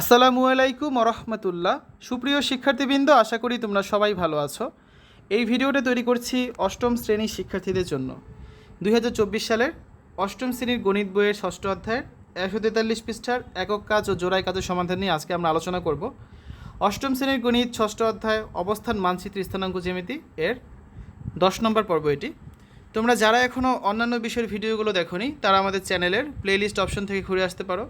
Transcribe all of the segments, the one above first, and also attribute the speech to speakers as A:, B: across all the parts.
A: আসসালামু আলাইকুম রহমতুল্লাহ সুপ্রিয় শিক্ষার্থীবৃন্দ, আশা করি তোমরা সবাই ভালো আছো। এই ভিডিওটা তৈরি করছি অষ্টম শ্রেণির শিক্ষার্থীদের জন্য। দুই হাজার চব্বিশ সালের অষ্টম শ্রেণির গণিত বইয়ের ষষ্ঠ অধ্যায়ের একশো তেতাল্লিশ পৃষ্ঠার একক কাজ ও জোড়াই কাজের সমাধান নিয়ে আজকে আমরা আলোচনা করব। অষ্টম শ্রেণির গণিত ষষ্ঠ অধ্যায়, অবস্থান, মানচিত্র, স্থানাঙ্ক, জ্যামিতি এর দশ নম্বর পর্ব এটি। তোমরা যারা এখনও অন্যান্য বিষয়ের ভিডিওগুলো দেখোনি, তারা আমাদের চ্যানেলের প্লেলিস্ট অপশন থেকে ঘুরে আসতে পারো।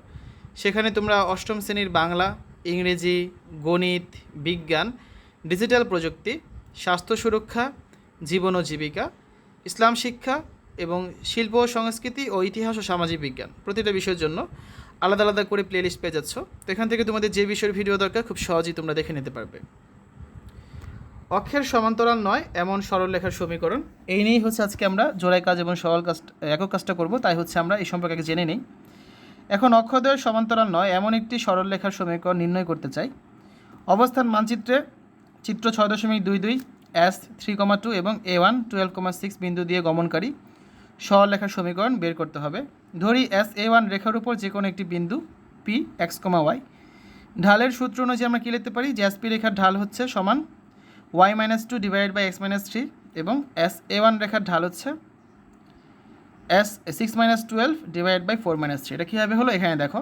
A: সেখানে তোমরা অষ্টম শ্রেণির বাংলা, ইংরেজি, গণিত, বিজ্ঞান, ডিজিটাল প্রযুক্তি, স্বাস্থ্য সুরক্ষা, জীবন ও জীবিকা, ইসলাম শিক্ষা এবং শিল্প ও সংস্কৃতি ও ইতিহাস ও সামাজিক বিজ্ঞান প্রতিটা বিষয়ের জন্য আলাদা আলাদা করে প্লেলিস্ট পেয়ে যাচ্ছ। তো এখান থেকে তোমাদের যে বিষয়ের ভিডিও দরকার, খুব সহজেই তোমরা দেখে নিতে পারবে। অক্ষের সমান্তরাল নয়, এমন সরলরেখার সমীকরণ। এই নিয়েই হচ্ছে আজকে আমরা জোড়াই কাজ এবং সরল কাজ একক কাজটা করব, তাই হচ্ছে আমরা এই সম্পর্কে জেনে নিই। এখন অক্ষদ্বয়ের সমান্তরাল নয়, এমন একটি সরলরেখার সমীকরণ নির্ণয় করতে চাই। অবস্থান মানচিত্রে চিত্র ছয় দশমিক দুই দুই এস থ্রি কমা টু এবং A one twelve comma six বিন্দু দিয়ে গমনকারী সরলরেখার সমীকরণ বের করতে হবে। ধরি এস এ ওয়ান রেখার উপর যে কোনো একটি বিন্দু পি এক্স কমা ওয়াই ঢালের সূত্র অনুযায়ী আমরা কী লিখতে পারি? যে এসপি রেখার ঢাল হচ্ছে সমান Y minus two divide by X minus three এবং এস এ ওয়ান রেখার ঢাল হচ্ছে S six minus twelve divide by four minus three এটা কীভাবে হলো? এখানে দেখো।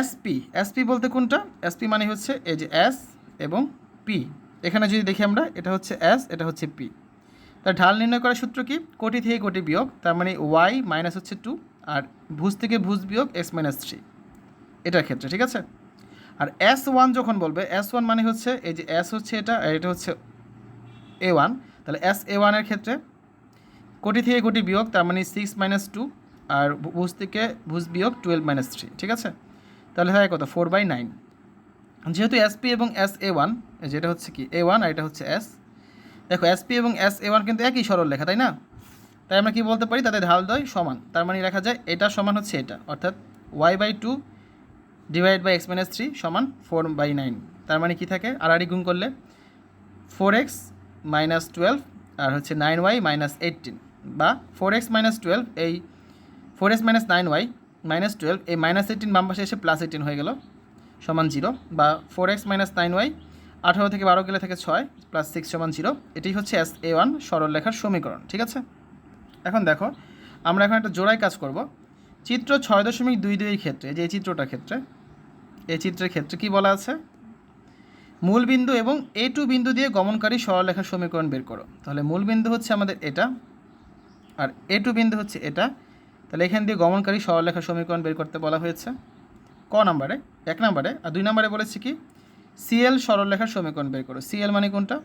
A: এসপি এসপি বলতে কোনটা? এসপি মানে হচ্ছে এই যে এস এবং পি এখানে যদি দেখি আমরা, এটা হচ্ছে এস এটা হচ্ছে পি তার ঢাল নির্ণয় করার সূত্র কি? কোটি থেকে কোটি বিয়োগ, তার মানে ওয়াই মাইনাস হচ্ছে টু আর ভুজ থেকে ভুজ বিয়োগ এক্স মাইনাস থ্রি এটার ক্ষেত্রে, ঠিক আছে? আর এস ওয়ান যখন বলবে এস ওয়ান মানে হচ্ছে, এই যে এস হচ্ছে এটা, আর এটা হচ্ছে এ ওয়ান তাহলে এস এ ওয়ানের ক্ষেত্রে কোটি থেকে কোটি বিয়োগ, তার মানে সিক্স মাইনাস টু আর ভুজ থেকে ভুজ বিয়োগ টুয়েলভ মাইনাস থ্রি ঠিক আছে? তাহলে হয় কত? ফোর বাই নাইন যেহেতু এসপি এবং এস এ ওয়ান যেটা হচ্ছে কি? এ ওয়ান আর এটা হচ্ছে এস দেখো এসপি এবং এস এ ওয়ান কিন্তু একই সরল লেখা, তাই না? তাই আমরা কি বলতে পারি? তাদের ঢাল দয় সমান। তার মানে লেখা যায় এটা সমান হচ্ছে এটা, অর্থাৎ Y by two divide by X minus three সমান ফোর বাই নাইন তার মানে কী থাকে? আড়াআড়ি গুণ করলে ফোর এক্স মাইনাস টুয়েলভ আর হচ্ছে নাইন ওয়াই মাইনাস এইটিন বা ফোর এক্স মাইনাস টুয়েলভ এই four X minus nine Y minus twelve এই মাইনাস এইটিন বাম পাশে এসে প্লাস এইটিন হয়ে গেল, সমান জিরো বা four X minus nine Y আঠারো থেকে বারো গেলে থেকে ছয় প্লাস সিক্স সমান জিরো এটি হচ্ছে এস এ ওয়ান সরল লেখার সমীকরণ, ঠিক আছে? এখন দেখো, আমরা এখন একটা জোড়ায় কাজ করব। চিত্র ছয় দশমিক দুই দুইয়ের ক্ষেত্রে, যে এই চিত্রটার ক্ষেত্রে, এই চিত্রের ক্ষেত্রে কি বলা আছে? মূল বিন্দু এবং এ টু বিন্দু দিয়ে গমনকারী সরলরেখার সমীকরণ বের করো। তাহলে মূল বিন্দু হচ্ছে আমাদের এটা আর এ টু বিন্দু হচ্ছে এটা। তাহলে এখান দিয়ে গমনকারী সরলরেখার সমীকরণ বের করতে বলা হয়েছে। ক নাম্বারে? এক নাম্বারে। আর দুই নাম্বারে বলেছি কি? সিএল সরলরেখার সমীকরণ বের করো। সিএল মানে কোনটা?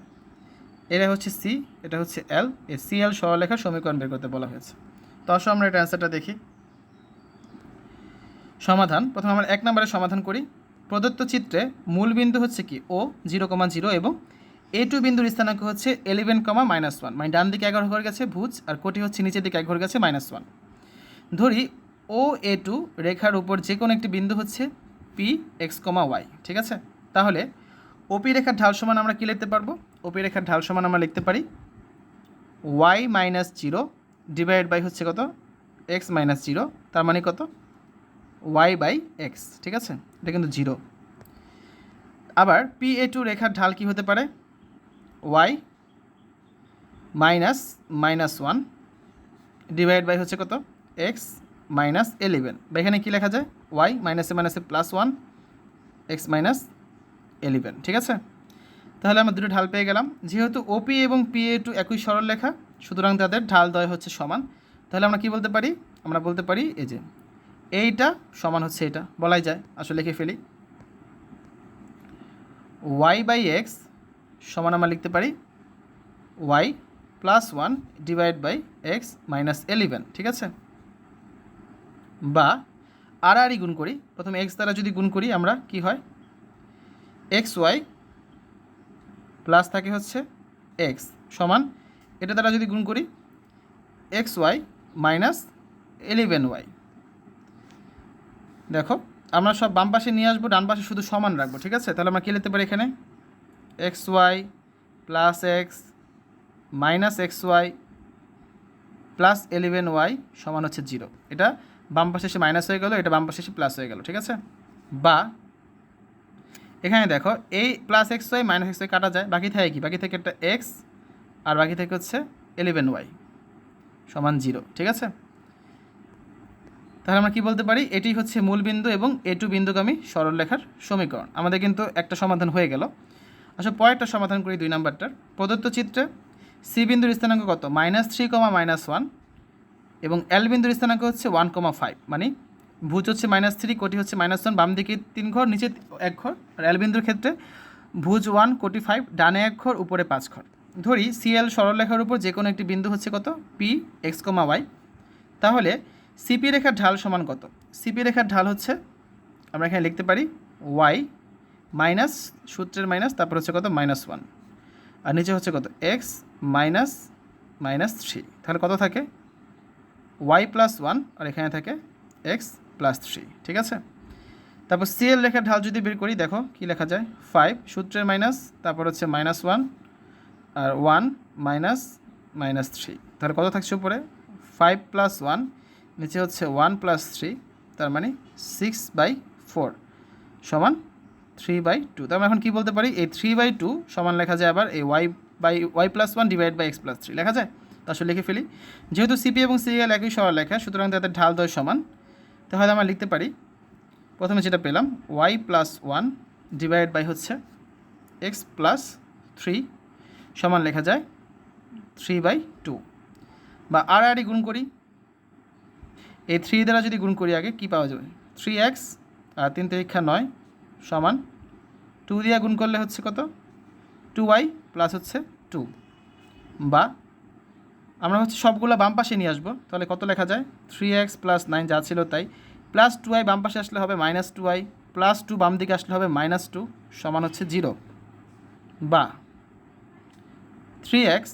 A: এটা হচ্ছে সি এটা হচ্ছে এল এই সিএল সরলরেখার সমীকরণ বের করতে বলা হয়েছে। তো আসো আমরা এটা অ্যান্সারটা দেখি। সমাধান। প্রথমে আমরা এক নম্বরে সমাধান করি। প্রদত্ত চিত্রে মূল বিন্দু হচ্ছে কি? ও জিরো কমা জিরো এবং এ টু বিন্দুর স্থানাঙ্ক হচ্ছে এলেভেন কমা মাইনাস ওয়ান মানে ডান দিকে এগারো ঘর গেছে ভুজ, আর কোটি হচ্ছে নিচের দিকে এক ঘর গেছে মাইনাস ওয়ান ধরি ও এ টু রেখার উপর যে কোনো একটি বিন্দু হচ্ছে পি এক্স কমা ওয়াই ঠিক আছে? তাহলে ওপি রেখার ঢাল সমান আমরা কী লিখতে পারব? ওপি রেখার ঢাল সমান আমরা লিখতে পারি Y minus zero divide by হচ্ছে কত? এক্স মাইনাস জিরো তার মানে কত? ওয়াই বাই এক্স ঠিক আছে? এটা কিন্তু জিরো আবার পি এ টু রেখার ঢাল কী হতে পারে? Y minus minus one divide by হচ্ছে কত? এক্স মাইনাস এলেভেন বা এখানে কী লেখা যায়? ওয়াই মাইনাসে মাইনাসে plus one X minus eleven ঠিক আছে? তাহলে আমরা দুটো ঢাল পেয়ে গেলাম। যেহেতু ওপি এবং পি এ টু একই সরল লেখা, সুতরাং তাদের ঢাল দয় হচ্ছে সমান। তাহলে আমরা কি বলতে পারি? আমরা বলতে পারি এই যে, এইটা সমান হচ্ছে এটা। বলাই যায়। আসলে লিখে ফেলি। ওয়াই বাই এক্স সমান আমরা লিখতে পারি Y plus one divide by X minus eleven ঠিক আছে? বা আর আরই গুণ করি। প্রথমে এক্স দ্বারা যদি গুণ করি, আমরা কি হয়? এক্স ওয়াই প্লাস থাকে হচ্ছে এক্স সমান, এটা দ্বারা যদি গুণ করি X Y minus eleven Y দেখো, আমরা সব বাম পাশে নিয়ে আসব, ডান পাশে শুধু সমান রাখব, ঠিক আছে? তাহলে আমরা কী লিখতে পারি এখানে? X Y plus X minus X Y plus eleven Y সমান হচ্ছে জিরো। এটা বাম পাশে এসে মাইনাস হয়ে গেলো, এটা বাম পাশে এসে প্লাস হয়ে গেলো, ঠিক আছে? বা এখানে দেখো, এই plus X Y minus X Y কাটা যায়, বাকি থাকে কি? বাকি থেকে একটা এক্স, আর বাকি থেকে হচ্ছে এলেভেন ওয়াই সমান জিরো, ঠিক আছে? তাহলে আমরা কি বলতে পারি? এটি হচ্ছে মূল বিন্দু এবং এ টু বিন্দুকে বিন্দুগামী সরলরেখার সমীকরণ। আমাদের কিন্তু একটা সমাধান হয়ে গেল। আসলে পরেরটা সমাধান করি দুই নাম্বারটার। প্রদত্ত চিত্রে সি বিন্দুর স্থানাঙ্ক কত? Minus three comma minus one এবং এল বিন্দুর স্থানাঙ্ক হচ্ছে ওয়ান কমা ফাইভ। মানে ভুজ হচ্ছে মাইনাস থ্রি, কোটি হচ্ছে মাইনাস ওয়ান, বাম দিকে তিন ঘর, নিচে এক ঘর। আর এল বিন্দুর ক্ষেত্রে ভুজ ওয়ান, কোটি ফাইভ, ডানে এক ঘর, উপরে পাঁচ ঘর। ধরি সিএল সরলরেখার উপর যে কোনো একটি বিন্দু হচ্ছে কত? পি এক্স কমা ওয়াই তাহলে সিপি রেখার ঢাল সমান কত? সিপি রেখার ঢাল হচ্ছে, আমরা এখানে লিখতে পারি ওয়াই মাইনাস সূত্রের মাইনাস, তারপর হচ্ছে কত? Minus one. আর নিচে হচ্ছে কত? X minus minus three. তাহলে কত থাকে? ওয়াই প্লাস ওয়ান আর এখানে থাকে এক্স প্লাস থ্রি ঠিক আছে? তারপর সিএল রেখার ঢাল যদি বের করি, দেখো কি লেখা যায়? ফাইভ সূত্রের মাইনাস, তারপর হচ্ছে মাইনাস ওয়ান আর ওয়ান মাইনাস মাইনাস থ্রি তাহলে কত থাকছে উপরে? ফাইভ প্লাস ওয়ান নিচে হচ্ছে ওয়ান প্লাস থ্রি তার মানে সিক্স বাই ফোর সমান থ্রি বাই টু। তো আমরা এখন কী বলতে পারি? এই থ্রি বাই টু সমান লেখা যায় আবার এই Y by, Y plus one divide by X plus three. লেখা যায়? তা আসলে লিখে ফেলি। যেহেতু সিপি এবং সিএল একই লেখা, সুতরাং তাদের ঢাল দয় সমান। তাহলে আমরা লিখতে পারি, প্রথমে যেটা পেলাম, Y plus one divide by হচ্ছে এক্স প্লাস থ্রি সমান লেখা যায় থ্রি বাই টু। বা আর আরই গুণ করি। এই থ্রি দ্বারা যদি গুণ করি আগে, কী পাওয়া যাবে? থ্রি এক্স আর তিন তিরিক্ষা নয় সমান টু দিয়ে গুণ করলে হচ্ছে কত? টু ওয়াই প্লাস হচ্ছে টু বা আমরা হচ্ছে সবগুলো বাম পাশে নিয়ে আসব। তাহলে কত লেখা যায়? থ্রি এক্স প্লাস নাইন যা ছিল তাই। প্লাস টু ওয়াই বাম পাশে আসলে হবে minus two y plus two বাম দিকে আসলে হবে মাইনাস টু সমান হচ্ছে জিরো বা three x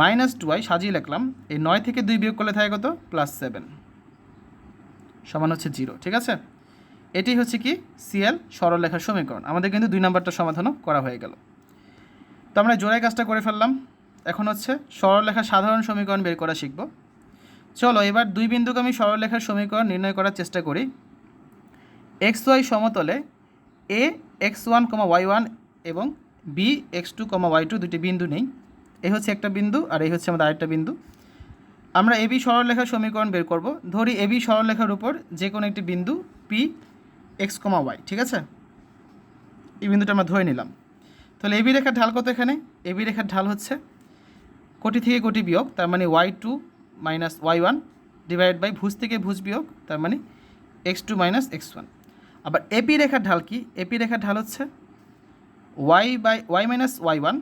A: minus two y সাজিয়ে লিখলাম। এই নয় থেকে দুই বিয়োগ করলে থাকে কত? প্লাস সেভেন সমান হচ্ছে জিরো ঠিক আছে? এটি হচ্ছে কি? সিএল সরলরেখার সমীকরণ। আমাদের কিন্তু দুই নম্বরটা সমাধানও করা হয়ে গেল। তো আমরা জোড়াই কাজটা করে ফেললাম। এখন হচ্ছে সরলরেখার সাধারণ সমীকরণ বের করা শিখব। চলো, এবার দুই বিন্দুগামী সরলরেখার সমীকরণ নির্ণয় করার চেষ্টা করি। এক্স ওয়াই সমতলে A x one comma y one এবং B x two comma y two দুটি বিন্দু নেই। এই হচ্ছে একটা বিন্দু আর এই হচ্ছে আমাদের আরেকটা বিন্দু। আমরা এবি সরলরেখার সমীকরণ বের করব। ধরি এবি সরলরেখার উপর যে কোনো একটি বিন্দু পি এক্স কমা ওয়াই, ঠিক আছে? এই বিন্দুটা আমরা ধরে নিলাম। তাহলে এবি রেখার ঢাল কত এখানে? এবি রেখার ঢাল হচ্ছে কোটি থেকে কোটি বিয়োগ, তার মানে y two minus y one divide by ভুজ থেকে ভুজ বিয়োগ, তার মানে x two minus x one. আবার এপি রেখার ঢাল কি? এপি রেখার ঢাল হচ্ছে y by, y minus y one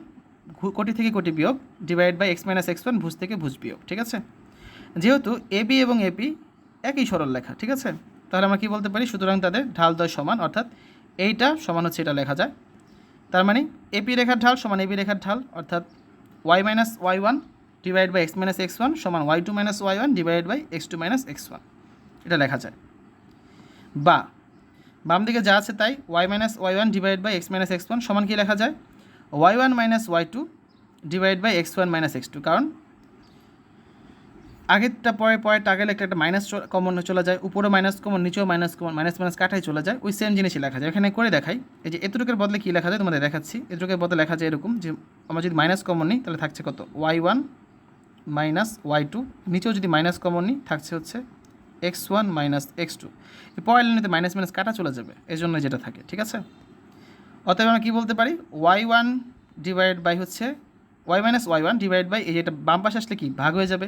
A: কোটি থেকে কোটি বিয়োগ divide by x minus x one ভুজ থেকে ভুজ বিয়োগ, ঠিক আছে? যেহেতু এবি এবং এপি একই সরল লেখা ঠিক আছে? তাহলে আমরা কী বলতে পারি? সুতরাং তাদের ঢাল দয় সমান, অর্থাৎ এইটা সমান হচ্ছে এটা লেখা যায়। তার মানে এপি রেখার ঢাল সমান এবি রেখার ঢাল, অর্থাৎ y minus y one divide by x minus x one সমান y two minus y one divide by x two minus x one. এটা লেখা যায়। বা, বাম দিকে যা আছে তাই y minus y one divide by x minus x one সমান কী লেখা যায়? Y one minus y two divide by x one minus x two. কারণ আগেরটা, পরে পরে টাকে একটা একটা মাইনাস কমন চলে যায়, উপরে মাইনাস কমন নিচেও মাইনাস কমন মাইনাস মাইনাস কাটাই চলে যায়, ওই সেম জিনিসই লেখা যায়। এখানে করে দেখাই, এই যে এতটুকের বদলে কী লেখা যায় তোমাদের দেখাচ্ছি। এতটুকের বদলে লেখা যায় এরকম যে আমরা যদি মাইনাস কমন নিই, তাহলে থাকছে কত? Y one minus y two নিচেও যদি মাইনাস কমন নিই, থাকছে হচ্ছে x one minus x two পরের লাইনেতে মাইনাস মাইনাস কাটা চলে যাবে, এই জন্য যেটা থাকে, ঠিক আছে? অতএব আমরা কী বলতে পারি? ওয়াই ওয়ান ডিভাইড বাই হচ্ছে y minus y one divide by এই যেটা বাম পাশে আসলে কি? ভাগ হয়ে যাবে।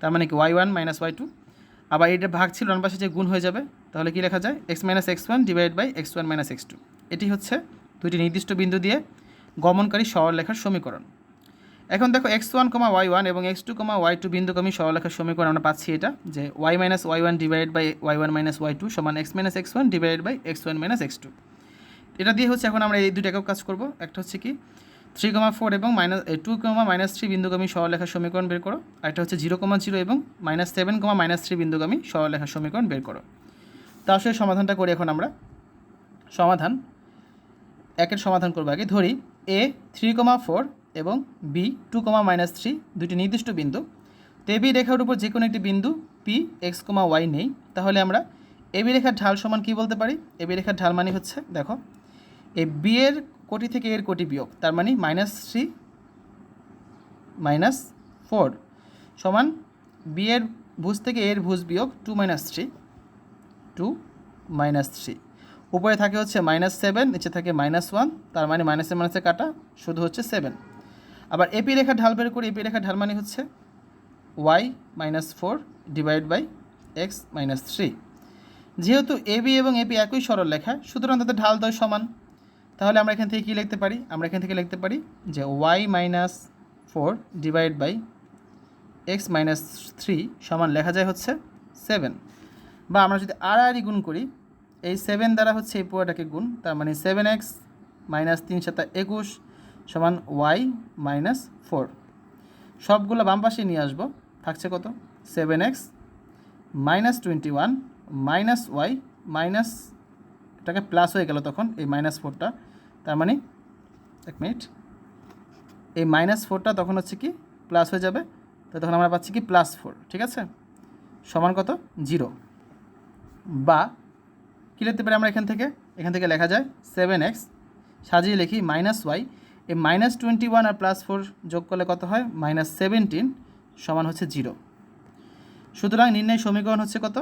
A: তার মানে কি y one minus y two আবার এটা ভাগ ছিল, ডান পাশে যে গুণ হয়ে যাবে, তাহলে কি লেখা যায়? X minus x one divide by x one minus x two এটি হচ্ছে দুইটি নির্দিষ্ট বিন্দু দিয়ে গমনকারী সরলরেখার সমীকরণ। এখন দেখো x one comma y one এবং x two comma y two বিন্দুগামী সরলরেখার সমীকরণ আমরা পাচ্ছি এটা, যে y minus y one divide by y one minus y two সমান x minus x one divide by x one minus x two এটা দিয়ে হচ্ছে এখন আমরা এই দুটো একক কাজ করব। একটা হচ্ছে কি থ্রি কমা ফোর এবং minus two comma minus three বিন্দুগামী সরলরেখার সমীকরণ বের করো। আর একটা হচ্ছে জিরো কমা জিরো এবং minus seven comma minus three বিন্দুগামী সরলরেখার সমীকরণ বের করো। তা আসলে সমাধানটা করি এখন আমরা। সমাধান। একের সমাধান করব আগে। ধরি এ থ্রি কমা ফোর এবং B two comma minus three দুটি নির্দিষ্ট বিন্দু। তো বি রেখার উপর যে কোনো একটি বিন্দু পি এক্স কমা ওয়াই নেই। তাহলে আমরা এবি রেখার ঢাল সমান কি বলতে পারি? এবি রেখার ঢাল মানে হচ্ছে, দেখো, এই বি এর কোটি থেকে এর কোটি বিয়োগ, তার মানে মাইনাস থ্রি মাইনাস ফোর সমান বি এর ভুজ থেকে এর ভুজ বিয়োগ two minus three two minus three উপরে থাকে হচ্ছে মাইনাস সেভেন নিচে থাকে মাইনাস ওয়ান তার মানে মাইনাসে মাইনাসে কাটা, শুধু হচ্ছে সেভেন আবার এপি রেখার ঢাল বের করি এপি রেখার ঢাল মানে হচ্ছে y minus four divide by x minus three যেহেতু এবি এবং এপি একই সরল লেখা সুতরাং তাদের ঢাল দয় সমান। তাহলে আমরা এখান থেকে কী লিখতে পারি? আমরা এখান থেকে লিখতে পারি যে y minus four divide by x minus three সমান লেখা যায় হচ্ছে সেভেন বা আমরা যদি আর গুণ করি, এই সেভেন দ্বারা হচ্ছে এই পুরোটাকে গুণ, তার মানে সেভেন এক্স মাইনাস তিন সাতা একুশ সমান ওয়াই মাইনাস ফোর সবগুলো বাম পাশে নিয়ে আসব, থাকছে কত? Seven x minus twenty one minus y minus এটাকে প্লাস হয়ে গেল তখন, এই মাইনাস ফোরটা তার মানে এক মিনিট এই মাইনাস ফোরটা তখন হচ্ছে কি? প্লাস হয়ে যাবে। তো তখন আমরা পাচ্ছি কি? প্লাস ফোর ঠিক আছে? সমান কত? জিরো বা, কী লিখতে পারি আমরা এখান থেকে? এখান থেকে লেখা যায় সেভেন এক্স সাজিয়ে লিখি মাইনাস ওয়াই এই মাইনাস টোয়েন্টি ওয়ান আর প্লাস ফোর যোগ করলে কত হয়? মাইনাস সেভেন্টিন সমান হচ্ছে জিরো সুতরাং নির্ণয় সমীকরণ হচ্ছে কত?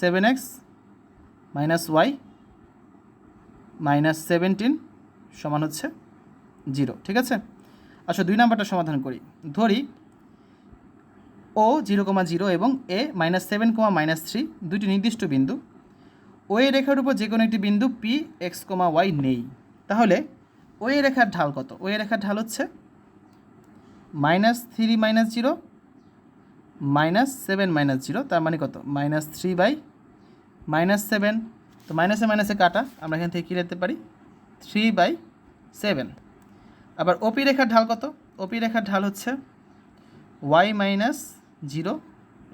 A: Seven x minus y minus seventeen সমান হচ্ছে জিরো, ঠিক আছে? আচ্ছা দুই নাম্বারটা সমাধান করি। ধরি, ও জিরো কমা জিরো এবং A minus seven comma minus three দুটি নির্দিষ্ট বিন্দু। ও এ রেখার উপর যে কোনো একটি বিন্দু পি এক্স কমা ওয়াই নেই। তাহলে, ও এ রেখার ঢাল কত? ও এ রেখার ঢাল হচ্ছে minus three minus zero, minus seven minus zero, তার মানে কত? Minus three by minus seven. তো মাইনাসে মাইনাসে কাটা, আমরা এখান থেকে কী লিখতে পারি? থ্রি বাই সেভেন আবার ওপি রেখার ঢাল কত? ওপি রেখার ঢাল হচ্ছে y minus zero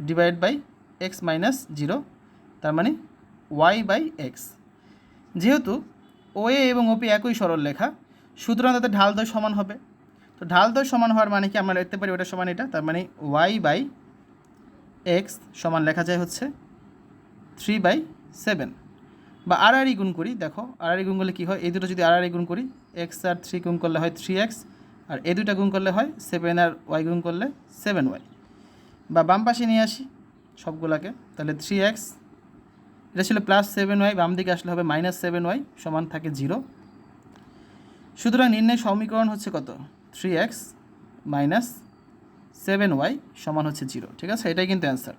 A: divide by x minus zero তার মানে ওয়াই বাই এক্স যেহেতু ও এ এবং ওপি একই সরল লেখা, সুতরাং তাদের ঢাল দয় সমান হবে। তো ঢাল দয় সমান হওয়ার মানে কি আমরা লিখতে পারি ওটা সমান এটা? তার মানে ওয়াই বাই এক্স সমান লেখা যায় হচ্ছে থ্রি বাই সেভেন বা আর গুণ করি, দেখো আর গুণ করলে কী হয়? এই দুটো যদি আর গুণ করি, এক্স আর থ্রি গুণ করলে হয় থ্রি এক্স, আর এই দুটা গুণ করলে হয় সেভেন আর ওয়াই গুণ করলে সেভেন ওয়াই। বা বাম পাশে নিয়ে আসি সবগুলাকে, তাহলে থ্রি এক্স, এটা ছিল প্লাস সেভেন ওয়াই, বাম দিকে আসলে হবে মাইনাস সেভেন ওয়াই সমান থাকে জিরো। সুতরাং নির্ণয় সমীকরণ হচ্ছে কত? Three x minus seven y সমান হচ্ছে জিরো, ঠিক আছে? এটাই কিন্তু অ্যান্সার।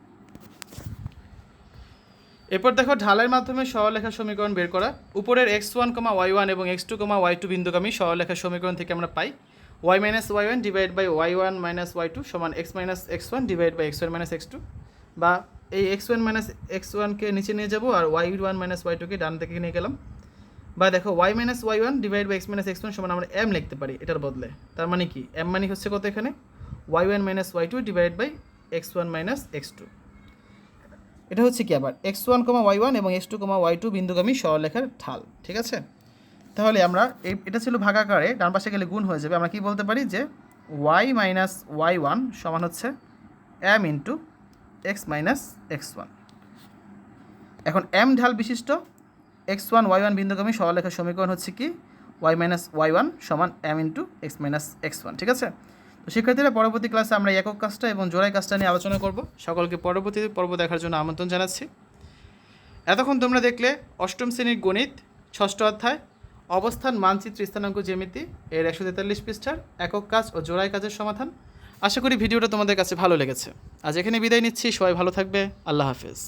A: এরপর দেখো, ঢালের মাধ্যমে সরলরেখা সমীকরণ বের করা। উপরের x one comma y one এবং x two comma y two বিন্দুগামী সরলরেখা সমীকরণ থেকে আমরা পাই। Y minus y one divide by y one minus y two সমান x minus x one divide by x one minus x two বা এই x one minus x ওয়ানকে নিচে নিয়ে যাব আর ওয়াই ওয়ান মাইনাস ওয়াই টুকে ডান থেকে নিয়ে গেলাম। বা দেখো y minus y one divide by x minus x one সমান আমরা এম লিখতে পারি এটার বদলে। তার মানে কি? এম মানে হচ্ছে কত এখানে? Y one minus y two divide by x one minus x two এটা হচ্ছে কি আবার? X one comma y one এবং x two comma y two বিন্দুগামী সরলরেখার ঢাল, ঠিক আছে? তাহলে আমরা এই, এটা ছিল ভাগাকারে, ডান পাশে গেলে গুণ হয়ে যাবে। আমরা কি বলতে পারি যে ওয়াই মাইনাস ওয়াই ওয়ান সমান হচ্ছে M into X minus X one এখন এম ঢাল বিশিষ্ট এক্স ওয়ান ওয়াই ওয়ান বিন্দুগামী সরলরেখার সমীকরণ হচ্ছে কি? ওয়াই মাইনাস ওয়াই ওয়ান সমান m into x minus x one ঠিক আছে? তো শিক্ষার্থীরা, পরবর্তী ক্লাসে আমরা একক কাজটা এবং জোড়াই কাজটা নিয়ে আলোচনা করব। সকলকে পরবর্তী পর্ব দেখার জন্য আমন্ত্রণ জানাচ্ছি। এতক্ষণ তোমরা দেখলে অষ্টম শ্রেণির গণিত, ষষ্ঠ অধ্যায়, অবস্থান, মানচিত্র, স্থানাঙ্ক, জ্যামিতি এর একশো তেতাল্লিশ পৃষ্ঠার একক কাজ ও জোড়াই কাজের সমাধান। আশা করি ভিডিওটা তোমাদের কাছে ভালো লেগেছে। আজ এখানে বিদায় নিচ্ছি, সবাই ভালো থাকবে, আল্লাহ হাফেজ।